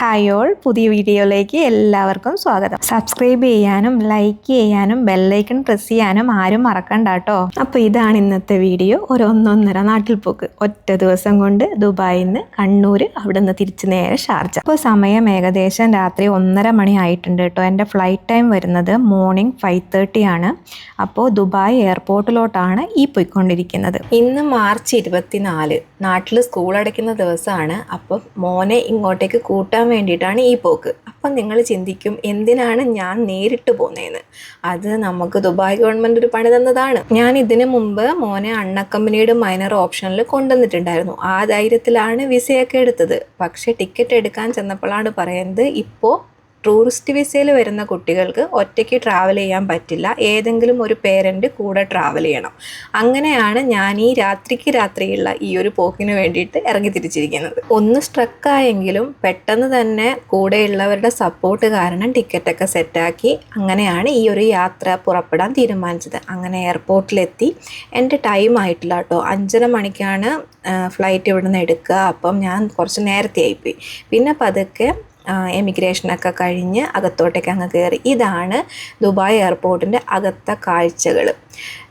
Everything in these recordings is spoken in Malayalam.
ഹായ് ഓൾ പുതിയ വീഡിയോയിലേക്ക് എല്ലാവർക്കും സ്വാഗതം. സബ്സ്ക്രൈബ് ചെയ്യാനും ലൈക്ക് ചെയ്യാനും ബെല്ലൈക്കൺ പ്രസ് ചെയ്യാനും ആരും മറക്കണ്ട കേട്ടോ. അപ്പോൾ ഇതാണ് ഇന്നത്തെ വീഡിയോ. ഒരു ഒന്നൊന്നര നാട്ടിൽ പോക്ക്. ഒറ്റ ദിവസം കൊണ്ട് ദുബായിൽ നിന്ന് കണ്ണൂർ അവിടെ നിന്ന് തിരിച്ച് നേരെ ഷാർജ. അപ്പോൾ സമയം ഏകദേശം രാത്രി ഒന്നര മണി ആയിട്ടുണ്ട് കേട്ടോ. എന്റെ ഫ്ലൈറ്റ് ടൈം വരുന്നത് മോർണിംഗ് ഫൈവ് തേർട്ടി ആണ്. അപ്പോൾ ദുബായ് എയർപോർട്ടിലോട്ടാണ് ഈ പോയിക്കൊണ്ടിരിക്കുന്നത്. ഇന്ന് മാർച്ച് ഇരുപത്തിനാല്. നാട്ടിൽ സ്കൂൾ അടയ്ക്കുന്ന ദിവസമാണ്. അപ്പം മോനെ ഇങ്ങോട്ടേക്ക് കൂട്ടാൻ വേണ്ടിയിട്ടാണ് ഈ പോക്ക്. അപ്പം നിങ്ങൾ ചിന്തിക്കും എന്തിനാണ് ഞാൻ നേരിട്ട് പോകുന്നതെന്ന് അത് നമുക്ക് ദുബായ് ഗവൺമെന്റ് ഒരു പണി തന്നതാണ്. ഞാൻ ഇതിനു മുമ്പ് മോനെ അണ്ണക്കമ്പനിയുടെ മൈനർ ഓപ്ഷനിൽ കൊണ്ടുവന്നിട്ടുണ്ടായിരുന്നു. ആ ധൈര്യത്തിലാണ് വിസയൊക്കെ എടുത്തത്. പക്ഷേ ടിക്കറ്റ് എടുക്കാൻ ചെന്നപ്പോഴാണ് പറയുന്നത് ഇപ്പോൾ ടൂറിസ്റ്റ് വിസയിൽ വരുന്ന കുട്ടികൾക്ക് ഒറ്റയ്ക്ക് ട്രാവൽ ചെയ്യാൻ പറ്റില്ല. ഏതെങ്കിലും ഒരു പേരന്റ് കൂടെ ട്രാവൽ ചെയ്യണം. അങ്ങനെയാണ് ഞാൻ ഈ രാത്രിക്ക് രാത്രിയുള്ള ഈ ഒരു പോക്കിന് വേണ്ടിയിട്ട് ഇറങ്ങി തിരിച്ചിരിക്കുന്നത്. ഒന്ന് സ്ട്രക്കായെങ്കിലും പെട്ടെന്ന് തന്നെ കൂടെയുള്ളവരുടെ സപ്പോർട്ട് കാരണം ടിക്കറ്റൊക്കെ സെറ്റാക്കി അങ്ങനെയാണ് ഈ ഒരു യാത്ര പുറപ്പെടാൻ തീരുമാനിച്ചത്. അങ്ങനെ എയർപോർട്ടിലെത്തി എന്റെ ടൈം ആയിട്ടില്ല കേട്ടോ. അഞ്ചര മണിക്കാണ് ഫ്ലൈറ്റ് ഇവിടുന്ന് എടുക്കുക. അപ്പം ഞാൻ കുറച്ച് നേരത്തെ ആയിപ്പോയി പിന്നെ പതുക്കെ എമിഗ്രേഷനൊക്കെ കഴിഞ്ഞ് അകത്തോട്ടേക്ക് അങ്ങ് കയറി ഇതാണ് ദുബായ് എയർപോർട്ടിന്റെ അകത്തെ കാഴ്ചകൾ.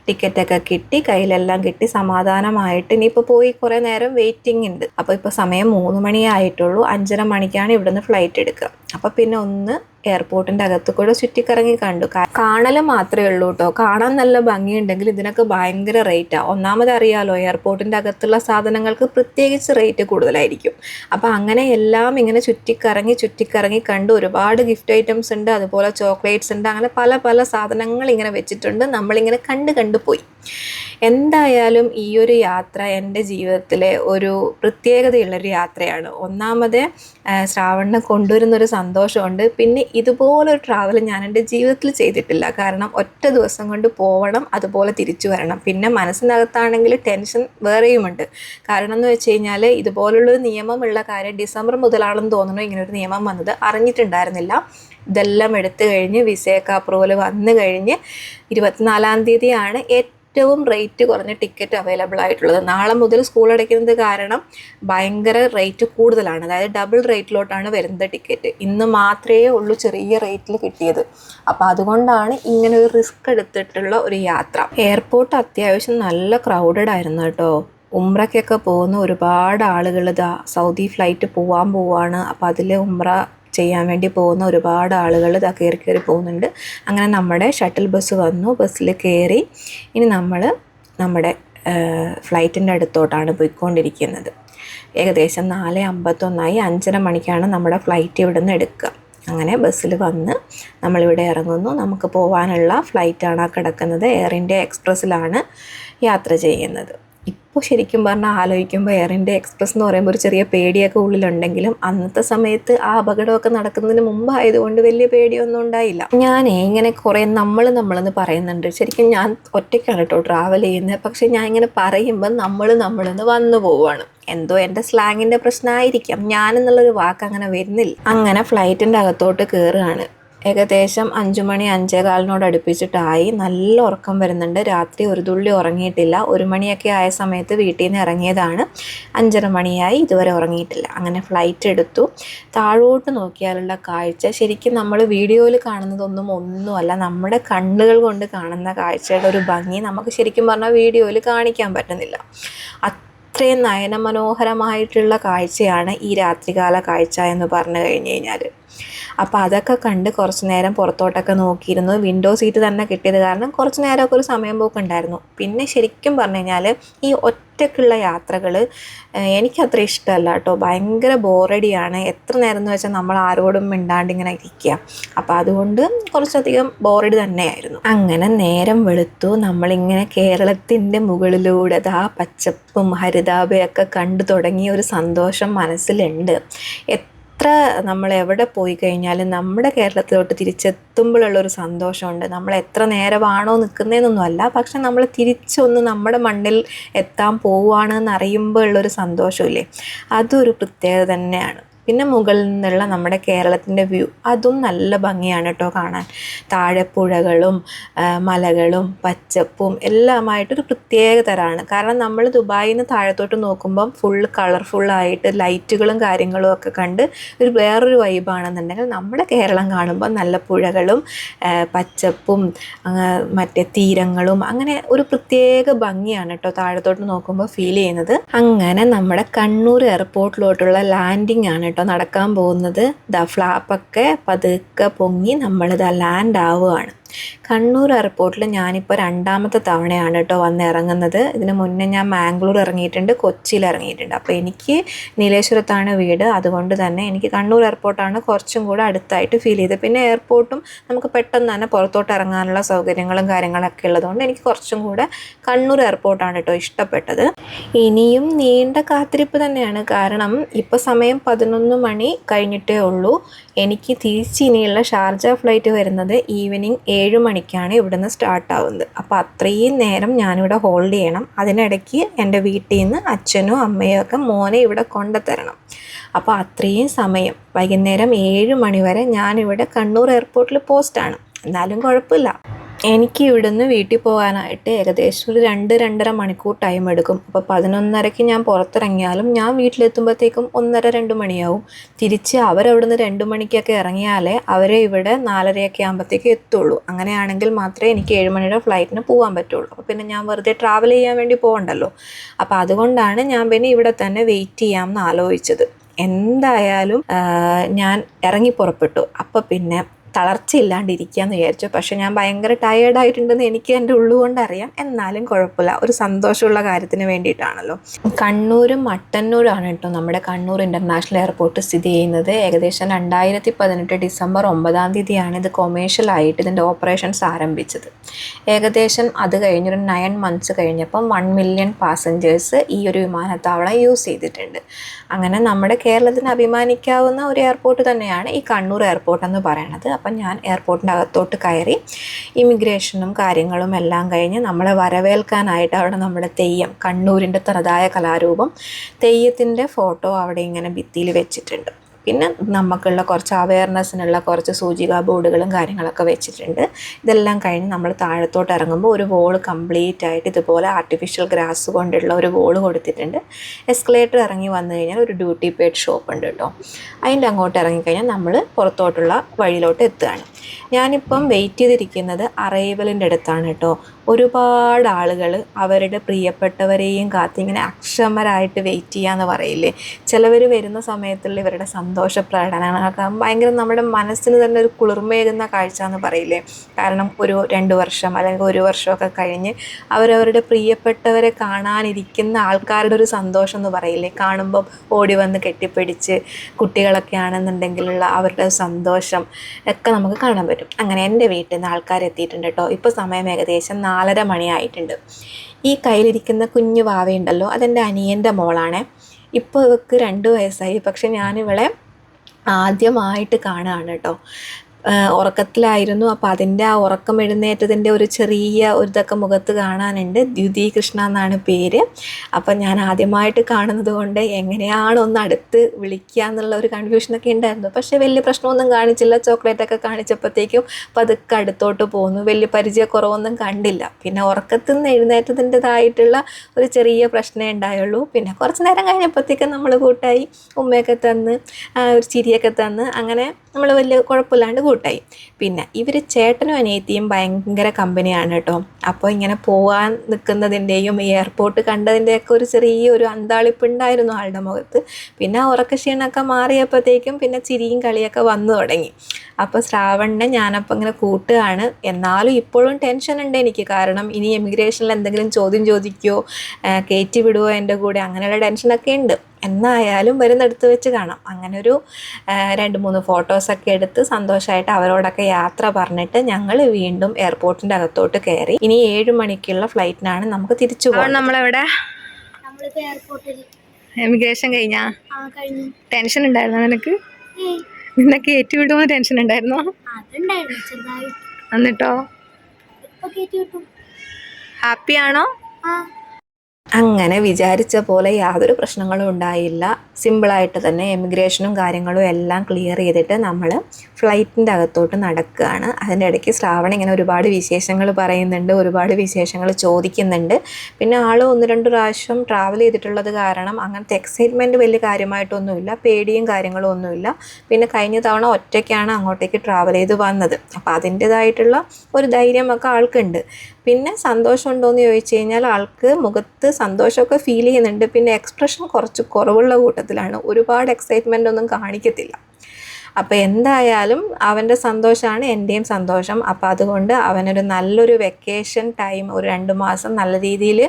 ടിക്കറ്റൊക്കെ കിട്ടി കയ്യിലെല്ലാം കിട്ടി സമാധാനമായിട്ട്. ഇനിയിപ്പോൾ പോയി കുറേ നേരം വെയിറ്റിംഗ് ഉണ്ട്. അപ്പോൾ ഇപ്പോൾ സമയം മൂന്ന് മണിയായിട്ടുള്ളൂ. അഞ്ചര മണിക്കാണ് ഇവിടുന്ന് ഫ്ലൈറ്റ് എടുക്കുക. അപ്പോൾ പിന്നെ ഒന്ന് എയർപോർട്ടിന്റെ അകത്ത് കൂടെ ചുറ്റിക്കറങ്ങി കണ്ടു. കാണൽ മാത്രമേ ഉള്ളൂ കേട്ടോ കാണാൻ നല്ല ഭംഗിയുണ്ടെങ്കിൽ ഇതിനൊക്കെ ഭയങ്കര റേറ്റാണ് ഒന്നാമത് അറിയാലോ എയർപോർട്ടിന്റെ അകത്തുള്ള സാധനങ്ങൾക്ക് പ്രത്യേകിച്ച് റേറ്റ് കൂടുതലായിരിക്കും. അപ്പോൾ അങ്ങനെ എല്ലാം ഇങ്ങനെ ചുറ്റിക്കറങ്ങി ചുറ്റിക്കറങ്ങി കണ്ട് ഒരുപാട് ഗിഫ്റ്റ് ഐറ്റംസ് ഉണ്ട്. അതുപോലെ ചോക്ലേറ്റ്സ് ഉണ്ട്. അങ്ങനെ പല പല സാധനങ്ങൾ ഇങ്ങനെ വെച്ചിട്ടുണ്ട്. നമ്മളിങ്ങനെ കണ്ട് കണ്ട് പോയി. എന്തായാലും ഈ ഒരു യാത്ര എന്റെ ജീവിതത്തിലെ ഒരു പ്രത്യേകതയുള്ളൊരു യാത്രയാണ്. ഒന്നാമത് ശ്രാവണിനെ കൊണ്ടുവരുന്നൊരു സന്തോഷമുണ്ട്. പിന്നെ ഇതുപോലൊരു ട്രാവൽ ഞാൻ എന്റെ ജീവിതത്തിൽ ചെയ്തിട്ടില്ല. കാരണം ഒറ്റ ദിവസം കൊണ്ട് പോവണം അതുപോലെ തിരിച്ചു വരണം. പിന്നെ മനസ്സിനകത്താണെങ്കിൽ ടെൻഷൻ വേറെയുമുണ്ട്. കാരണം എന്ന് വെച്ച് കഴിഞ്ഞാൽ ഇതുപോലുള്ളൊരു നിയമമുള്ള കാര്യം ഡിസംബർ മുതലാണെന്ന് തോന്നുന്നു ഇങ്ങനൊരു നിയമം വന്നത്. അറിഞ്ഞിട്ടുണ്ടായിരുന്നില്ല. ഇതെല്ലാം എടുത്തു കഴിഞ്ഞ് വിസയൊക്കെ അപ്രൂവൽ വന്നു കഴിഞ്ഞ് ഇരുപത്തിനാലാം തീയതിയാണ് ഏറ്റവും ഏറ്റവും റേറ്റ് കുറഞ്ഞ ടിക്കറ്റ് അവൈലബിൾ ആയിട്ടുള്ളത്. നാളെ മുതൽ സ്കൂൾ അടയ്ക്കുന്നത് കാരണം ഭയങ്കര റേറ്റ് കൂടുതലാണ്. അതായത് ഡബിൾ റേറ്റിലോട്ടാണ് വരുന്നത് ടിക്കറ്റ് ഇന്ന് മാത്രമേ ഉള്ളൂ ചെറിയ റേറ്റിൽ കിട്ടിയത്. അപ്പോൾ അതുകൊണ്ടാണ് ഇങ്ങനെ ഒരു റിസ്ക് എടുത്തിട്ടുള്ള ഒരു യാത്ര. എയർപോർട്ട് അത്യാവശ്യം നല്ല ക്രൗഡഡ് ആയിരുന്നു കേട്ടോ. ഉംറയ്ക്കൊക്കെ പോകുന്ന ഒരുപാട് ആളുകൾ ഇതാ സൗദി ഫ്ലൈറ്റ് പോവാൻ പോവാണ്. അപ്പോൾ അതിൽ ഉംറ ചെയ്യാൻ വേണ്ടി പോകുന്ന ഒരുപാട് ആളുകൾ ഇതാ കയറി കയറി പോകുന്നുണ്ട്. അങ്ങനെ നമ്മുടെ ഷട്ടിൽ ബസ് വന്നു. ബസ്സിൽ കയറി ഇനി നമ്മൾ നമ്മുടെ ഫ്ലൈറ്റിന്റെ അടുത്തോട്ടാണ് പോയിക്കൊണ്ടിരിക്കുന്നത്. ഏകദേശം നാല് അമ്പത്തൊന്നായി അഞ്ചര മണിക്കാണ് നമ്മുടെ ഫ്ലൈറ്റ് ഇവിടെ നിന്ന് എടുക്കുക. അങ്ങനെ ബസ്സിൽ വന്ന് നമ്മളിവിടെ ഇറങ്ങുന്നു. നമുക്ക് പോകാനുള്ള ഫ്ലൈറ്റാണ് കിടക്കുന്നത്. എയർ ഇന്ത്യ എക്സ്പ്രസ്സിലാണ് യാത്ര ചെയ്യുന്നത്. ഇപ്പോൾ ശരിക്കും പറഞ്ഞാൽ ആലോചിക്കുമ്പോൾ എയർ ഇന്ത്യ എക്സ്പ്രസ് എന്ന് പറയുമ്പോൾ ഒരു ചെറിയ പേടിയൊക്കെ ഉള്ളിലുണ്ടെങ്കിലും അന്നത്തെ സമയത്ത് ആ അപകടമൊക്കെ നടക്കുന്നതിന് മുമ്പായതുകൊണ്ട് വലിയ പേടിയൊന്നും ഉണ്ടായില്ല. ഞാൻ ഇങ്ങനെ കുറേ നമ്മൾ നമ്മളെന്ന് പറയുന്നുണ്ട്. ശരിക്കും ഞാൻ ഒറ്റയ്ക്കാണ് കേട്ടോ ട്രാവൽ ചെയ്യുന്നത്. പക്ഷേ ഞാൻ ഇങ്ങനെ പറയുമ്പോൾ നമ്മൾ നമ്മളെന്ന് വന്നു പോവുകയാണ്. എന്തോ എന്റെ സ്ലാങ്ങിന്റെ പ്രശ്നമായിരിക്കാം. ഞാനെന്നുള്ളൊരു വാക്ക് അങ്ങനെ വരുന്നില്ല. അങ്ങനെ ഫ്ലൈറ്റിന്റെ അകത്തോട്ട് കയറുകയാണ് ഏകദേശം അഞ്ചു മണി അഞ്ചേകാലിനോട് അടുപ്പിച്ചിട്ടായി. നല്ല ഉറക്കം വരുന്നുണ്ട്. രാത്രി ഒരു തുള്ളി ഉറങ്ങിയിട്ടില്ല. ഒരു മണിയൊക്കെ ആയ സമയത്ത് വീട്ടിൽ നിന്ന് ഇറങ്ങിയതാണ്. അഞ്ചര മണിയായി. ഇതുവരെ ഉറങ്ങിയിട്ടില്ല. അങ്ങനെ ഫ്ലൈറ്റ് എടുത്തു. താഴോട്ട് നോക്കിയാലുള്ള കാഴ്ച. ശരിക്കും നമ്മൾ വീഡിയോയിൽ കാണുന്നതൊന്നും ഒന്നുമല്ല. നമ്മുടെ കണ്ണുകൾ കൊണ്ട് കാണുന്ന കാഴ്ചയുടെ ഒരു ഭംഗി നമുക്ക് ശരിക്കും പറഞ്ഞാൽ വീഡിയോയിൽ കാണിക്കാൻ പറ്റുന്നില്ല. അത്രയും നയനമനോഹരമായിട്ടുള്ള കാഴ്ചയാണ് ഈ രാത്രികാല കാഴ്ച എന്ന് പറഞ്ഞു കഴിഞ്ഞു കഴിഞ്ഞാൽ അപ്പോൾ അതൊക്കെ കണ്ട് കുറച്ച് നേരം പുറത്തോട്ടൊക്കെ നോക്കിയിരുന്നു. വിൻഡോ സീറ്റ് തന്നെ കിട്ടിയത് കാരണം കുറച്ച് നേരമൊക്കെ ഒരു സമയം പോക്കുണ്ടായിരുന്നു. പിന്നെ ശരിക്കും പറഞ്ഞു കഴിഞ്ഞാൽ ഈ ഒറ്റയ്ക്കുള്ള യാത്രകൾ എനിക്കത്ര ഇഷ്ടമല്ല കേട്ടോ. ഭയങ്കര ബോറടിയാണ്. എത്ര നേരം എന്ന് വെച്ചാൽ നമ്മൾ ആരോടും മിണ്ടാണ്ട് ഇങ്ങനെ ഇരിക്കുക. അപ്പോൾ അതുകൊണ്ട് കുറച്ചധികം ബോറടി തന്നെയായിരുന്നു. അങ്ങനെ നേരം വെളുത്തു. നമ്മളിങ്ങനെ കേരളത്തിന്റെ മുകളിലൂടെ ആ പച്ചപ്പും ഹരിതാപയൊക്കെ കണ്ടു തുടങ്ങിയ ഒരു സന്തോഷം മനസ്സിലുണ്ട്. എത്ര നമ്മൾ എവിടെ പോയി കഴിഞ്ഞാലും നമ്മുടെ കേരളത്തിലോട്ട് തിരിച്ചെത്തുമ്പോഴുള്ള ഒരു സന്തോഷമുണ്ട്. നമ്മൾ എത്ര നേരമാണോ നിൽക്കുന്നതെന്നൊന്നും അല്ല പക്ഷെ നമ്മൾ തിരിച്ചൊന്ന് നമ്മുടെ മണ്ണിൽ എത്താൻ പോവുകയാണെന്ന് അറിയുമ്പോൾ ഉള്ളൊരു സന്തോഷമില്ലേ? അതൊരു പ്രത്യേകത തന്നെയാണ്. പിന്നെ മുകളിൽ നിന്നുള്ള നമ്മുടെ കേരളത്തിന്റെ വ്യൂ അതും നല്ല ഭംഗിയാണ് കേട്ടോ കാണാൻ. താഴെ പുഴകളും മലകളും പച്ചപ്പും എല്ലാമായിട്ടൊരു പ്രത്യേക തരമാണ്. കാരണം നമ്മൾ ദുബായിൽ നിന്ന് താഴത്തോട്ട് നോക്കുമ്പം ഫുൾ കളർഫുള്ളായിട്ട് ലൈറ്റുകളും കാര്യങ്ങളും ഒക്കെ കണ്ട് ഒരു വേറൊരു വൈബാണെന്നുണ്ടെങ്കിൽ നമ്മുടെ കേരളം കാണുമ്പോൾ നല്ല പുഴകളും പച്ചപ്പും മറ്റേ തീരങ്ങളും അങ്ങനെ ഒരു പ്രത്യേക ഭംഗിയാണ് കേട്ടോ താഴത്തോട്ട് നോക്കുമ്പോൾ ഫീൽ ചെയ്യുന്നത്. അങ്ങനെ നമ്മുടെ കണ്ണൂർ എയർപോർട്ടിലോട്ടുള്ള ലാൻഡിംഗ് ആണ് കേട്ടോ. നടക്കാൻ പോകുന്നത് ദ ഫ്ലാപ്പൊക്കെ പതുക്കെ പൊങ്ങി നമ്മളിത് ലാൻഡ് ആവുകയാണ് കണ്ണൂർ എയർപോർട്ടിൽ ഞാനിപ്പോൾ രണ്ടാമത്തെ തവണയാണ് കേട്ടോ വന്ന് ഇറങ്ങുന്നത്. ഇതിന് മുന്നേ ഞാൻ മാംഗ്ലൂർ ഇറങ്ങിയിട്ടുണ്ട് കൊച്ചിയിൽ ഇറങ്ങിയിട്ടുണ്ട്. അപ്പോൾ എനിക്ക് നീലേശ്വരത്താണ് വീട്. അതുകൊണ്ട് തന്നെ എനിക്ക് കണ്ണൂർ എയർപോർട്ടാണ് കുറച്ചും കൂടെ അടുത്തായിട്ട് ഫീൽ ചെയ്തത്. പിന്നെ എയർപോർട്ടും നമുക്ക് പെട്ടെന്ന് തന്നെ പുറത്തോട്ട് ഇറങ്ങാനുള്ള സൗകര്യങ്ങളും കാര്യങ്ങളൊക്കെ ഉള്ളതുകൊണ്ട് എനിക്ക് കുറച്ചും കൂടെ കണ്ണൂർ എയർപോർട്ടാണ് കേട്ടോ ഇഷ്ടപ്പെട്ടത്. ഇനിയും നീണ്ട കാത്തിരിപ്പ് തന്നെയാണ്. കാരണം ഇപ്പോൾ സമയം പതിനൊന്ന് മണി കഴിഞ്ഞിട്ടേ ഉള്ളൂ. എനിക്ക് തിരിച്ച് ഇനിയുള്ള ഷാർജ ഫ്ലൈറ്റ് വരുന്നത് ഈവനിങ് ഏഴ് മണിക്കാണ് ഇവിടുന്ന് സ്റ്റാർട്ട് ആവുന്നത്. അപ്പോൾ അത്രയും നേരം ഞാനിവിടെ ഹോൾഡ് ചെയ്യണം. അതിനിടയ്ക്ക് എന്റെ വീട്ടിൽ നിന്ന് അച്ഛനും അമ്മയും ഒക്കെ മോനെ ഇവിടെ കൊണ്ടുത്തരണം അപ്പോൾ അത്രയും സമയം. വൈകുന്നേരം ഏഴ് മണി വരെ ഞാനിവിടെ കണ്ണൂർ എയർപോർട്ടിൽ പോസ്റ്റാണ് എന്നാലും കുഴപ്പമില്ല. എനിക്ക് ഇവിടുന്ന് വീട്ടിൽ പോകാനായിട്ട് ഏകദേശം ഒരു രണ്ട് രണ്ടര മണിക്കൂർ ടൈം എടുക്കും. അപ്പോൾ പതിനൊന്നരയ്ക്ക് ഞാൻ പുറത്തിറങ്ങിയാലും ഞാൻ വീട്ടിലെത്തുമ്പോഴത്തേക്കും ഒന്നര രണ്ട് മണിയാവും. തിരിച്ച് അവരവിടുന്ന് രണ്ട് മണിക്കൊക്കെ ഇറങ്ങിയാലേ അവരെ ഇവിടെ നാലരയൊക്കെ ആകുമ്പോഴത്തേക്ക് എത്തുള്ളൂ. അങ്ങനെയാണെങ്കിൽ മാത്രമേ എനിക്ക് ഏഴ് മണിയുടെ ഫ്ലൈറ്റിന് പോകാൻ പറ്റുള്ളൂ. അപ്പോൾ പിന്നെ ഞാൻ വെറുതെ ട്രാവൽ ചെയ്യാൻ വേണ്ടി പോകണ്ടല്ലോ അപ്പോൾ അതുകൊണ്ടാണ് ഞാൻ പിന്നെ ഇവിടെ തന്നെ വെയിറ്റ് ചെയ്യാമെന്ന് ആലോചിച്ചത്. എന്തായാലും ഞാൻ ഇറങ്ങി പുറപ്പെട്ടു. അപ്പോൾ പിന്നെ തളർച്ചയില്ലാണ്ടിരിക്കാന്ന് വിചാരിച്ചു. പക്ഷെ ഞാൻ ഭയങ്കര ടയേർഡായിട്ടുണ്ടെന്ന് എനിക്ക് എന്റെ ഉള്ളുകൊണ്ട് അറിയാം എന്നാലും കുഴപ്പമില്ല. ഒരു സന്തോഷമുള്ള കാര്യത്തിന് വേണ്ടിയിട്ടാണല്ലോ. കണ്ണൂരും മട്ടന്നൂരാണ് കേട്ടോ നമ്മുടെ കണ്ണൂർ ഇന്റർനാഷണൽ എയർപോർട്ട് സ്ഥിതി ചെയ്യുന്നത്. ഏകദേശം രണ്ടായിരത്തി പതിനെട്ട് ഡിസംബർ ഒമ്പതാം തീയതിയാണ് ഇത് കൊമേഴ്ഷ്യലായിട്ട് ഇതിന്റെ ഓപ്പറേഷൻസ് ആരംഭിച്ചത്. ഏകദേശം അത് കഴിഞ്ഞൊരു നയൻ മന്ത്സ് കഴിഞ്ഞപ്പം വൺ മില്യൺ പാസഞ്ചേഴ്സ് ഈ ഒരു വിമാനത്താവളം യൂസ് ചെയ്തിട്ടുണ്ട്. അങ്ങനെ നമ്മുടെ കേരളത്തിന് അഭിമാനിക്കാവുന്ന ഒരു എയർപോർട്ട് തന്നെയാണ് ഈ കണ്ണൂർ എയർപോർട്ട് എന്ന് പറയുന്നത്. അപ്പം ഞാൻ എയർപോർട്ടിന്റെ അകത്തോട്ട് കയറി ഇമിഗ്രേഷനും കാര്യങ്ങളും എല്ലാം കഴിഞ്ഞ് നമ്മളെ വരവേൽക്കാനായിട്ട് അവിടെ നമ്മുടെ തെയ്യം കണ്ണൂരിന്റെ തനതായ കലാരൂപം തെയ്യത്തിന്റെ ഫോട്ടോ അവിടെ ഇങ്ങനെ ഭിത്തിയിൽ വെച്ചിട്ടുണ്ട്. പിന്നെ നമുക്കുള്ള കുറച്ച് അവയർനെസ്സിനുള്ള കുറച്ച് സൂചിക ബോർഡുകളും കാര്യങ്ങളൊക്കെ വെച്ചിട്ടുണ്ട്. ഇതെല്ലാം കഴിഞ്ഞ് നമ്മൾ താഴത്തോട്ട് ഇറങ്ങുമ്പോൾ ഒരു വോൾ കംപ്ലീറ്റ് ആയിട്ട് ഇതുപോലെ ആർട്ടിഫിഷ്യൽ ഗ്രാസ് കൊണ്ടുള്ള ഒരു വോൾ കൊടുത്തിട്ടുണ്ട്. എസ്കലേറ്റർ ഇറങ്ങി വന്നു കഴിഞ്ഞാൽ ഒരു ഡ്യൂട്ടി പെയ്ഡ് ഷോപ്പ് ഉണ്ട് കേട്ടോ അതിന്റെ അങ്ങോട്ട് ഇറങ്ങിക്കഴിഞ്ഞാൽ നമ്മൾ പുറത്തോട്ടുള്ള വഴിയിലോട്ട് എത്തുകയാണ്. ഞാനിപ്പം വെയിറ്റ് ചെയ്തിരിക്കുന്നത് അറൈവലിന്റെ അടുത്താണ് കേട്ടോ ഒരുപാട് ആളുകൾ അവരുടെ പ്രിയപ്പെട്ടവരെയും കാത്തിങ്ങനെ അക്ഷമരായിട്ട് വെയിറ്റ് ചെയ്യാന്ന് പറയില്ലേ? ചിലവർ വരുന്ന സമയത്തുള്ള ഇവരുടെ സന്തോഷ പ്രകടനങ്ങളൊക്കെ ഭയങ്കര നമ്മുടെ മനസ്സിന് തന്നെ ഒരു കുളിർമയേകുന്ന കാഴ്ച എന്ന് പറയില്ലേ? കാരണം ഒരു രണ്ട് വർഷം അല്ലെങ്കിൽ ഒരു വർഷമൊക്കെ കഴിഞ്ഞ് അവരവരുടെ പ്രിയപ്പെട്ടവരെ കാണാനിരിക്കുന്ന ആൾക്കാരുടെ ഒരു സന്തോഷം എന്ന് പറയില്ലേ? കാണുമ്പോൾ ഓടി വന്ന് കെട്ടിപ്പിടിച്ച് കുട്ടികളൊക്കെ ആണെന്നുണ്ടെങ്കിലുള്ള അവരുടെ സന്തോഷം ഒക്കെ നമുക്ക് കാണാൻ പറ്റും. അങ്ങനെ എന്റെ വീട്ടിൽ നിന്ന് ആൾക്കാർ എത്തിയിട്ടുണ്ട് കേട്ടോ ഇപ്പോൾ സമയം ഏകദേശം നാലര മണിയായിട്ടുണ്ട്. ഈ കയ്യിലിരിക്കുന്ന കുഞ്ഞു വാവയുണ്ടല്ലോ അതെന്റെ അനിയന്റെ മോളാണ്. ഇപ്പോൾ ഇവക്ക് രണ്ട് വയസ്സായി. പക്ഷെ ഞാനിവളെ ആദ്യമായിട്ട് കാണുകയാണ് കേട്ടോ ഉറക്കത്തിലായിരുന്നു. അപ്പോൾ അതിന്റെ ആ ഉറക്കം എഴുന്നേറ്റതിന്റെ ഒരു ചെറിയ ഒരു ഇതൊക്കെ മുഖത്ത് കാണാനുണ്ട്. ദ്യുതി കൃഷ്ണ എന്നാണ് പേര്. അപ്പം ഞാൻ ആദ്യമായിട്ട് കാണുന്നത് കൊണ്ട് എങ്ങനെയാണ് ഒന്ന് അടുത്ത് വിളിക്കുക എന്നുള്ള ഒരു കൺഫ്യൂഷനൊക്കെ ഉണ്ടായിരുന്നു. പക്ഷേ വലിയ പ്രശ്നമൊന്നും കാണിച്ചില്ല. ചോക്ലേറ്റൊക്കെ കാണിച്ചപ്പോഴത്തേക്കും പതുക്കെ അടുത്തോട്ട് പോന്നു. വലിയ പരിചയക്കുറവൊന്നും കണ്ടില്ല. പിന്നെ ഉറക്കത്തിൽ നിന്ന് എഴുന്നേറ്റതിന്റെതായിട്ടുള്ള ഒരു ചെറിയ പ്രശ്നമേ ഉണ്ടായുള്ളൂ. പിന്നെ കുറച്ച് നേരം കഴിഞ്ഞപ്പോഴത്തേക്കും നമ്മൾ കൂട്ടായി ഉമ്മയൊക്കെ തന്ന് ഒരു ചിരിയൊക്കെ തന്ന് അങ്ങനെ നമ്മൾ വലിയ കുഴപ്പമില്ലാണ്ട് കൂട്ടായി പിന്നെ ഇവർ ചേട്ടനും അനിയത്തിയും ഭയങ്കര കമ്പനിയാണ് കേട്ടോ. അപ്പോൾ ഇങ്ങനെ പോകാൻ നിൽക്കുന്നതിന്റെയും എയർപോർട്ട് കണ്ടതിന്റെയൊക്കെ ഒരു ചെറിയൊരു ഒരു അന്താളിപ്പ് ഉണ്ടായിരുന്നു ആളുടെ മുഖത്ത്. പിന്നെ ഉറക്കക്ഷീണമൊക്കെ മാറിയപ്പോഴത്തേക്കും പിന്നെ ചിരിയും കളിയൊക്കെ വന്നു തുടങ്ങി. അപ്പോൾ ശ്രാവണിനെ ഞാനപ്പോൾ ഇങ്ങനെ കൂട്ടുകയാണ്. എന്നാലും ഇപ്പോഴും ടെൻഷൻ ഉണ്ട് എനിക്ക്. കാരണം ഇനി എമിഗ്രേഷനിൽ എന്തെങ്കിലും ചോദ്യം ചോദിക്കുമോ കയറ്റി വിടുമോ എന്റെ കൂടെ? അങ്ങനെയുള്ള ടെൻഷനൊക്കെ ഉണ്ട്. എന്നായാലും വരുന്നെടുത്ത് വെച്ച് കാണാം. അങ്ങനെ ഒരു രണ്ട് മൂന്ന് ഫോട്ടോസൊക്കെ എടുത്ത് സന്തോഷമായിട്ട് അവരോടൊക്കെ യാത്ര പറഞ്ഞിട്ട് ഞങ്ങൾ വീണ്ടും എയർപോർട്ടിന്റെ അകത്തോട്ട് കയറി. ഇനി ഏഴ് മണിക്കുള്ള ഫ്ലൈറ്റിനാണ് നമുക്ക് തിരിച്ചു പോകാം നമ്മളെവിടെ? എമിഗ്രേഷൻ കഴിഞ്ഞാ? ആ കഴിഞ്ഞു. ടെൻഷൻ ഉണ്ടായിരുന്നോ നിനക്ക്? ഏയ് ഏറ്റുവിടുമോ ടെൻഷൻ ഉണ്ടായിരുന്നോ? എന്നിട്ടോ? ഹാപ്പിയാണോ ആ. അങ്ങനെ വിചാരിച്ച പോലെ യാതൊരു പ്രശ്നങ്ങളും ഉണ്ടായില്ല. സിമ്പിളായിട്ട് തന്നെ എമിഗ്രേഷനും കാര്യങ്ങളും എല്ലാം ക്ലിയർ ചെയ്തിട്ട് നമ്മൾ ഫ്ലൈറ്റിന്റെ അകത്തോട്ട് നടക്കുകയാണ് അതിന്റെ ഇടയ്ക്ക് ശ്രാവണ ഇങ്ങനെ ഒരുപാട് വിശേഷങ്ങൾ പറയുന്നുണ്ട് ഒരുപാട് വിശേഷങ്ങൾ ചോദിക്കുന്നുണ്ട്. പിന്നെ ആൾ ഒന്ന് രണ്ട് പ്രാവശ്യം ട്രാവൽ ചെയ്തിട്ടുള്ളത് കാരണം അങ്ങനത്തെ എക്സൈറ്റ്മെന്റ് വലിയ കാര്യമായിട്ടൊന്നുമില്ല പേടിയും കാര്യങ്ങളും ഒന്നുമില്ല. പിന്നെ കഴിഞ്ഞ തവണ ഒറ്റയ്ക്കാണ് അങ്ങോട്ടേക്ക് ട്രാവൽ ചെയ്ത് വന്നത്. അപ്പോൾ അതിന്റേതായിട്ടുള്ള ഒരു ധൈര്യമൊക്കെ ആൾക്കുണ്ട്. പിന്നെ സന്തോഷമുണ്ടോ എന്ന് ചോദിച്ചു കഴിഞ്ഞാൽ ആൾക്ക് മുഖത്ത് സന്തോഷമൊക്കെ ഫീൽ ചെയ്യുന്നുണ്ട്. പിന്നെ എക്സ്പ്രഷൻ കുറച്ച് കുറവുള്ള കൂട്ടത്തിലാണ്. ഒരുപാട് എക്സൈറ്റ്മെന്റ് ഒന്നും കാണിക്കത്തില്ല. അപ്പോൾ എന്തായാലും അവന്റെ സന്തോഷമാണ് എന്റെയും സന്തോഷം. അപ്പോൾ അതുകൊണ്ട് അവനൊരു നല്ലൊരു വെക്കേഷൻ ടൈം ഒരു രണ്ട് മാസം നല്ല രീതിയിൽ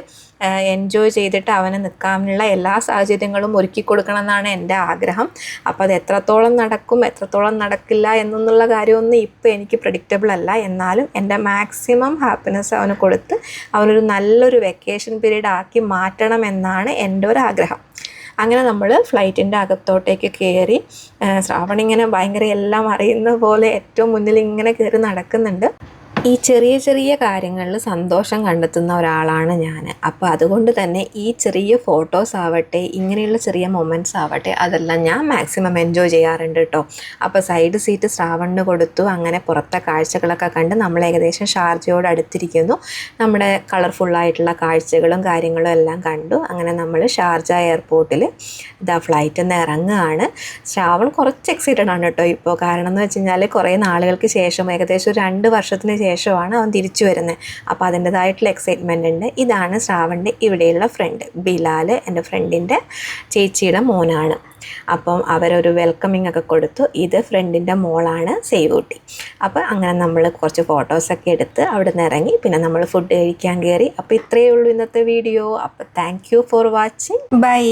എൻജോയ് ചെയ്തിട്ട് അവന് നിൽക്കാനുള്ള എല്ലാ സാഹചര്യങ്ങളും ഒരുക്കി കൊടുക്കണം എന്നാണ് എന്റെ ആഗ്രഹം. അപ്പോൾ അത് എത്രത്തോളം നടക്കും എത്രത്തോളം നടക്കില്ല എന്നുള്ള കാര്യമൊന്നും ഇപ്പോൾ എനിക്ക് പ്രഡിക്റ്റബിൾ അല്ല. എന്നാലും എന്റെ മാക്സിമം ഹാപ്പിനെസ് അവന് കൊടുത്ത് അവനൊരു നല്ലൊരു വെക്കേഷൻ പീരീഡ് ആക്കി മാറ്റണം എന്നാണ് എന്റെ ഒരു ആഗ്രഹം. അങ്ങനെ നമ്മൾ ഫ്ലൈറ്റിന്റെ അകത്തോട്ടേക്ക് കയറി ശ്രാവണിങ്ങനെ ഭയങ്കര എല്ലാം അറിയുന്ന പോലെ ഏറ്റവും മുന്നിൽ ഇങ്ങനെ കയറി നടക്കുന്നുണ്ട്. ഈ ചെറിയ ചെറിയ കാര്യങ്ങളിൽ സന്തോഷം കണ്ടെത്തുന്ന ഒരാളാണ് ഞാൻ. അപ്പോൾ അതുകൊണ്ട് തന്നെ ഈ ചെറിയ ഫോട്ടോസ് ആവട്ടെ ഇങ്ങനെയുള്ള ചെറിയ മൊമെന്റ്സ് ആവട്ടെ അതെല്ലാം ഞാൻ മാക്സിമം എൻജോയ് ചെയ്യാറുണ്ട് കേട്ടോ അപ്പോൾ സൈഡ് സീറ്റ് ശ്രാവണിന് കൊടുത്തു അങ്ങനെ പുറത്തെ കാഴ്ചകളൊക്കെ കണ്ട് നമ്മൾ ഏകദേശം ഷാർജയോട് അടുത്തിരിക്കുന്നു. നമ്മുടെ കളർഫുള്ളായിട്ടുള്ള കാഴ്ചകളും കാര്യങ്ങളും എല്ലാം കണ്ടു. അങ്ങനെ നമ്മൾ ഷാർജ എയർപോർട്ടിൽ ഇതാ ഫ്ലൈറ്റിൽ നിന്ന് ഇറങ്ങുകയാണ്. ശ്രാവൺ കുറച്ച് എക്സൈറ്റഡ് ആണ് കേട്ടോ ഇപ്പോൾ കാരണം എന്ന് വെച്ച് കഴിഞ്ഞാൽ കുറേ നാളുകൾക്ക് ശേഷം ഏകദേശം രണ്ട് വർഷത്തിന് ശേഷമാണ് അവൻ തിരിച്ചു വരുന്നത്. അപ്പോൾ അതിന്റെതായിട്ടുള്ള എക്സൈറ്റ്മെന്റ് ഉണ്ട്. ഇതാണ് ശ്രാവണിന്റെ ഇവിടെയുള്ള ഫ്രണ്ട് ബിലാൽ എന്റെ ഫ്രണ്ടിന്റെ ചേച്ചിയുടെ മോനാണ്. അപ്പം അവരൊരു വെൽക്കമിങ് ഒക്കെ കൊടുത്തു. ഇത് ഫ്രണ്ടിന്റെ മോളാണ് സേവൂട്ടി. അപ്പോൾ അങ്ങനെ നമ്മൾ കുറച്ച് ഫോട്ടോസൊക്കെ എടുത്ത് അവിടെ നിന്ന് ഇറങ്ങി. പിന്നെ നമ്മൾ ഫുഡ് കഴിക്കാൻ കയറി. അപ്പോൾ ഇത്രയേ ഉള്ളൂ ഇന്നത്തെ വീഡിയോ അപ്പോൾ താങ്ക് ഫോർ വാച്ചിങ് ബൈ